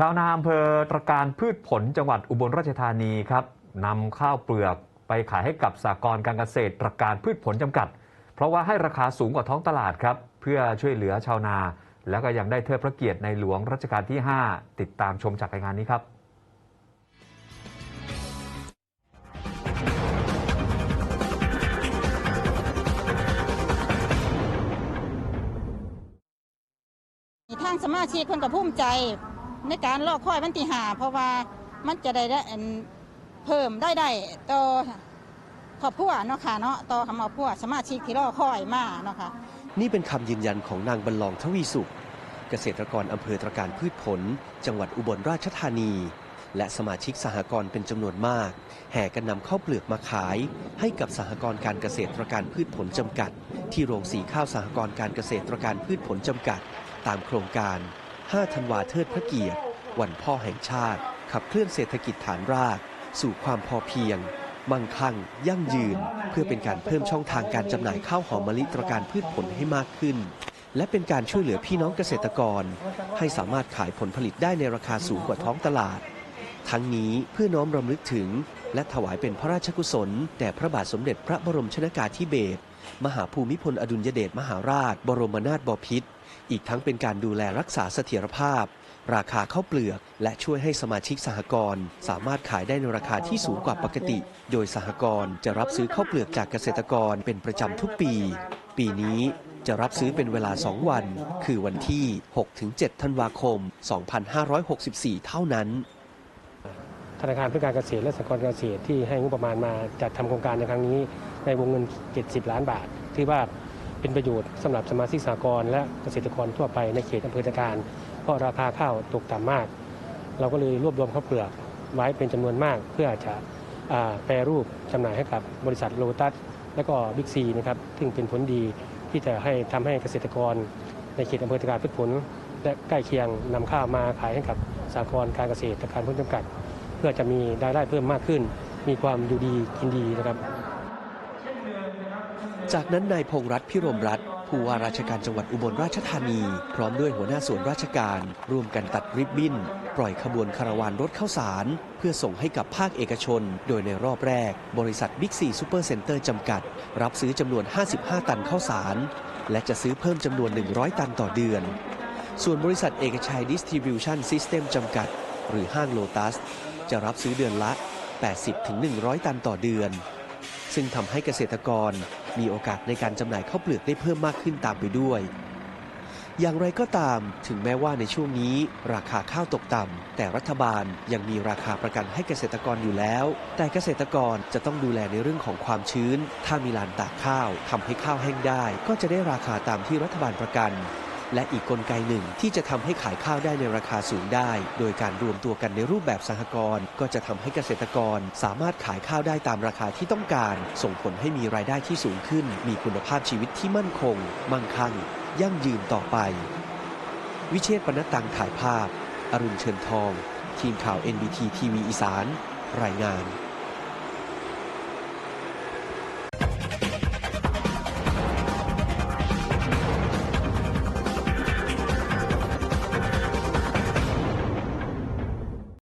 ชาวนาอำเภอตรการพืชผลจังหวัดอุบลราชธานีครับนำข้าวเปลือกไปขายให้กับสากรการเกษตรตรการพืชผลจำกัด เพราะว่าให้ราคาสูงกว่าท้องตลาดครับ เพื่อช่วยเหลือชาวนา แล้วก็ยังได้เทิดพระเกียรติในหลวงรัชกาลที่ 5 ติดตามชมจากรายงานนี้ครับท่างสมาชิกคนกับภูมิใจ ในการรอคอยวันที่หาเพราะว่ามันจะได้ได้เพิ่มได้ได้ต่อครอบครัวเนาะค่ะเนาะต่อคำเอาพวกสมาชิกที่รอคอยมาเนาะค่ะนี่เป็นคำยืนยันของนางบรรลองทวีสุข เกษตรกรอำเภอตรการพืชผล จังหวัดอุบลราชธานี และสมาชิกสหกรณ์เป็นจำนวนมาก แห่กันนำข้าวเปลือกมาขาย ให้กับสหกรณ์การเกษตรการพืชผลจำกัด ที่โรงสีข้าวสหกรณ์การเกษตรการพืชผลจำกัด ตามโครงการ 5 ธันวาเทิดพระเกียรติ วันพ่อแห่งชาติ ขับเคลื่อนเศรษฐกิจฐานราก สู่ความพอเพียง มั่งคั่ง ยั่งยืน เพื่อเป็นการเพิ่มช่องทางการจำหน่ายข้าวหอมมะลิตรการพืชผลให้มากขึ้น และเป็นการช่วยเหลือพี่น้องเกษตรกร ให้สามารถขายผลผลิตได้ในราคาสูงกว่าท้องตลาด ทั้งนี้เพื่อน้อมรำลึกถึง และถวายเป็นพระราชกุศลแด่พระบาทสมเด็จพระบรมชนากาธิเบศรมหาภูมิพลอดุลยเดชมหาราช บรมนาถบพิตรอีกทั้งเป็นการดูแลรักษาเสถียรภาพ ราคาข้าวเปลือก และช่วยให้สมาชิกสหกรณ์สามารถขายได้ในราคาที่สูงกว่าปกติ โดยสหกรณ์จะรับซื้อข้าวเปลือกจากเกษตรกรเป็นประจำทุกปี ปีนี้จะรับซื้อเป็นเวลา 2 วัน คือวันที่ 6-7 ธันวาคม 2564 เท่านั้น ธนาคารเพื่อการเกษตรและสหกรณ์การเกษตรที่ให้งบประมาณมาจัดทำโครงการในครั้งนี้ในวงเงิน 70 ล้านบาทที่ว่าเป็นประโยชน์สำหรับสมาชิกสหกรณ์และเกษตรกรทั่วไปในเขตอำเภอตะการ เพราะราคาข้าวตกต่ำมาก เราก็เลยรวบรวมข้าวเปลือกไว้เป็นจำนวนมากเพื่อจะแปรรูปจำหน่ายให้กับบริษัทโลตัสและก็บิ๊กซีนะครับซึ่งเป็นผลดีที่จะให้ทำให้เกษตรกร ในเขตอำเภอตะการพืชผล และใกล้เคียงนำข้าวมาขายให้กับสหกรณ์การเกษตรตะการพืชจำกัด เพื่อจะมีรายได้เพิ่มมากขึ้น มีความอยู่ดีกินดีนะครับ จากนั้นนายพงรัตน์พิรมรัตน์ผู้ว่าราชการจังหวัดอุบลราชธานี พร้อมด้วยหัวหน้าส่วนราชการ ร่วมกันตัดริบบิ้น ปล่อยขบวนคาราวานรถเข้าสาร เพื่อส่งให้กับภาคเอกชน โดยในรอบแรก บริษัทบิ๊กซีซูเปอร์เซ็นเตอร์จำกัด รับซื้อจำนวน 55 ตันข้าวสาร และจะซื้อเพิ่มจำนวน 100 ตันต่อเดือน ส่วนบริษัทเอกชัยดิสทริบิวชั่นซิสเต็มจำกัด หรือห้างโลตัส จะรับซื้อเดือนละ 80-100 ตันต่อเดือน ซึ่งทำให้เกษตรกรมีโอกาสในการจำหน่ายข้าวเปลือกได้เพิ่มมากขึ้นตามไปด้วย อย่างไรก็ตามถึงแม้ว่าในช่วงนี้ ราคาข้าวตกต่ำแต่รัฐบาลยังมีราคาประกันให้เกษตรกรอยู่แล้ว แต่เกษตรกรจะต้องดูแลในเรื่องของความชื้น ถ้ามีลานตากข้าวทำให้ข้าวแห้งได้ ก็จะได้ราคาตามที่รัฐบาลประกัน และอีกกลไกหนึ่งที่จะทำให้ขายข้าวได้ในราคาสูงได้ โดยการรวมตัวกันในรูปแบบสหกรณ์ก็จะทำให้เกษตรกรสามารถขายข้าวได้ตามราคาที่ต้องการ ส่งผลให้มีรายได้ที่สูงขึ้น มีคุณภาพชีวิตที่มั่นคง มั่งคั่ง ยั่งยืนต่อไป วิเชษปนตังถ่ายภาพ อรุณเชิญทอง ทีมข่าว NBT ทีวีอีสาน รายงาน